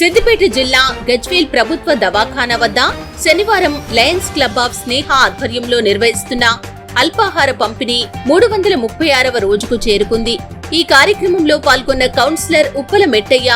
సిద్దిపేట జిల్లా గజ్వేల్ ప్రభుత్వ దవాఖానా వద్ద శనివారం లయన్స్ క్లబ్ ఆఫ్ స్నేహ ఆధ్వర్యంలో నిర్వహిస్తున్న అల్పాహార పంపిణీ మూడు వందల ముప్పై ఆరవ రోజుకు చేరుకుంది. ఈ కార్యక్రమంలో పాల్గొన్న కౌన్సిలర్ ఉప్పల మెట్టయ్య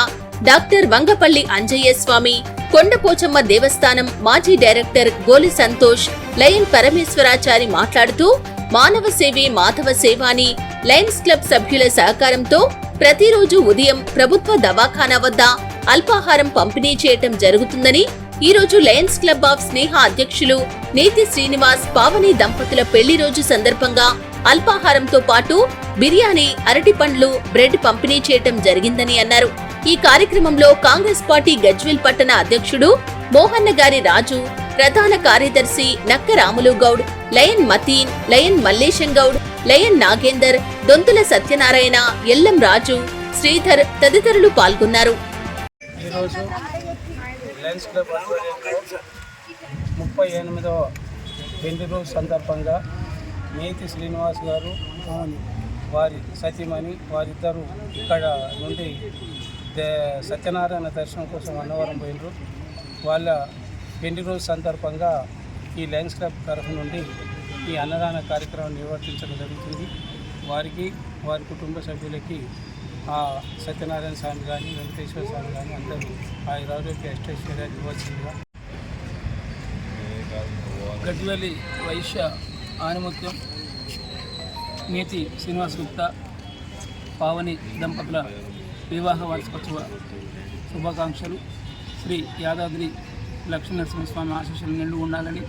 డాక్టర్ వంగపల్లి అంజయ్య స్వామి కొండపోచమ్మ దేవస్థానం మాజీ డైరెక్టర్ గోలి సంతోష్ లయన్ పరమేశ్వరాచారి మాట్లాడుతూ మానవ సేవే మాధవ సేవ అని లయన్స్ క్లబ్ సభ్యుల సహకారంతో ప్రతిరోజు ఉదయం ప్రభుత్వ దవాఖానా వద్ద అల్పాహారం పంపిణీ చేయటం జరుగుతుందని ఈ రోజు లయన్స్ క్లబ్ ఆఫ్ స్నేహ అధ్యక్షులు నేతి శ్రీనివాస్ పావని దంపతుల పెళ్ళి రోజు సందర్భంగా అల్పాహారంతో పాటు బిర్యానీ అరటి పండ్లు బ్రెడ్ పంపిణీ చేయటం జరిగిందని అన్నారు. ఈ కార్యక్రమంలో కాంగ్రెస్ పార్టీ గజ్వేల్ పట్టణ అధ్యక్షుడు మోహన్న గారి రాజు ప్రధాన కార్యదర్శి Nakka Ramulu Goud lion Mateen lion Mallesham Goud lion Nagender Donthula Satyanarayana Yellam Raju Sridhar తదితరులు పాల్గొన్నారు. ఈరోజు లయన్స్ క్లబ్ ఆధ్వర్యంలో ముప్పై ఎనిమిదవ పెళ్ళి రోజు సందర్భంగా నేతి శ్రీనివాస్ గారు వారి సతీమణి వారిద్దరూ ఇక్కడ నుండి సత్యనారాయణ దర్శనం కోసం అన్నవరం పోయినరు. వాళ్ళ పెళ్ళి రోజు సందర్భంగా ఈ లయన్స్ క్లబ్ తరఫు నుండి ఈ అన్నదాన కార్యక్రమం నిర్వర్తించడం జరుగుతుంది. వారికి వారి కుటుంబ సభ్యులకి సత్యనారాయణ స్వామి కానీ వెంకటేశ్వర స్వామి కానీ అందరూ ఆ ఇరవై అష్టైశ్వర్యాన్ని ఇవ్వాల్సిందిగా గడ్డివల్లి వైశ్య ఆనిమత్యం నేతి శ్రీనివాస్ గుప్తా పావని దంపతుల వివాహ వార్షికోత్సవ శుభాకాంక్షలు. శ్రీ యాదాద్రి లక్ష్మీ నరసింహస్వామి ఆశీస్సులు నిండు ఉండాలని.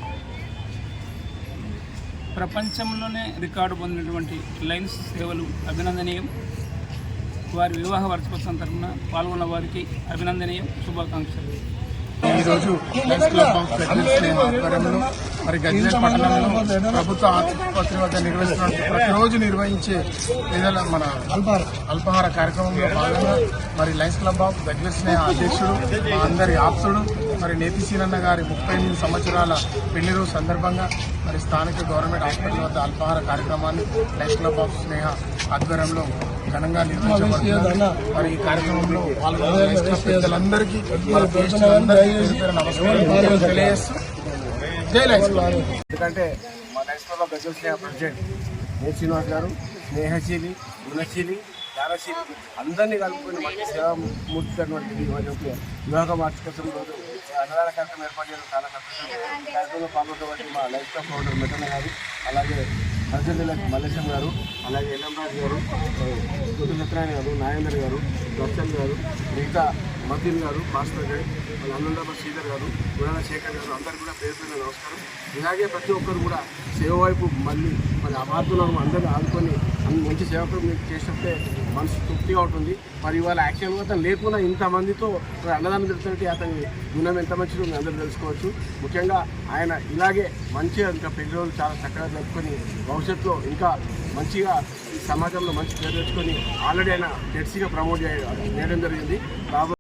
ప్రపంచంలోనే రికార్డు పొందినటువంటి లైన్స్ సేవలు అభినందనీయం. వారి వివాహ వార్షికోత్సవం తరఫున పాల్గొన్న వారికి అభినందనీయం. శుభాకాంక్షలు. ఈరోజు లయన్స్ క్లబ్ ఆఫ్ గజ్వేల్ ఆధ్వర్యంలో మరి గజ్వేల్ పట్టణంలో ప్రభుత్వ ఆసుపత్రి వద్ద నిర్వహిస్తున్న ప్రతిరోజు నిర్వహించే పేదల మన అల్పహార అల్పాహార కార్యక్రమంలో భాగంగా మరి lions club of Gajwel Sneha అధ్యక్షుడు అందరి ఆప్తుడు మరి నేతి గారి ముప్పై ఎనిమిది సంవత్సరాల పెళ్ళి రోజు సందర్భంగా మరి స్థానిక గవర్నమెంట్ హాస్పిటల్ వద్ద అల్పాహార కార్యక్రమాన్ని లయన్స్ క్లబ్ ఆఫ్ స్నేహ ఆధ్వర్యంలో ఘనంగా నిర్వహించబడుతుంది మరి ఈ కార్యక్రమంలో పాల్గొన్న పెద్దలందరికీ ఎందుకంటే మా life club Gajwel Sneha president A Srinivas గారు స్నేహశీలి గుణశీలి జ్ఞానశీలి అందరినీ కలుపుకుని మంచి సేవామూర్తి అటువంటి వారి యొక్క వివాహ వార్షికోత్సవం రోజు అన్నదాన కార్యక్రమం ఏర్పాటు చేయడం చాలా సంతోషం. కార్యక్రమంలో పాల్గొన్నటువంటి మా లైఫ్ స్టాఫ్ ఫౌండర్ మెటన్న గారు అలాగే అర్జున్ మల్లేశం గారు అలాగే ఎల్లంరాజు గారు గుడ్డు గారు నాగేందర్ గారు దర్శన్ గారు మిగతా మదీన్ గారు భాస్కర్ గారు అన్నందాబాద్ శ్రీధర్ గారు గుణాల శేఖర్ గారు అందరు కూడా పేరు పేరు నమస్కారం. ఇలాగే ప్రతి ఒక్కరు కూడా సేవ వైపు మళ్ళీ మరి అభార్థులను అందరినీ ఆదుకొని మంచి సేవకులు మీకు చేసినప్పుడే మనసు తృప్తిగా ఉంటుంది. మరి ఇవాళ యాక్చువల్గా అతను లేకుండా ఇంతమందితో అన్నదానం తెలుస్తుంటే అతని గుణం ఎంత మంచిది ఉంది అందరూ తెలుసుకోవచ్చు. ముఖ్యంగా ఆయన ఇలాగే మంచిగా ఇంకా పెళ్ళి రోజులు చాలా చక్కగా జరుపుకొని భవిష్యత్తులో ఇంకా మంచిగా ఈ సమాజంలో మంచి పేరు తెచ్చుకొని ఆల్రెడీ ఆయన జెర్సీగా ప్రమోట్ చేయడం జరిగింది. రాబో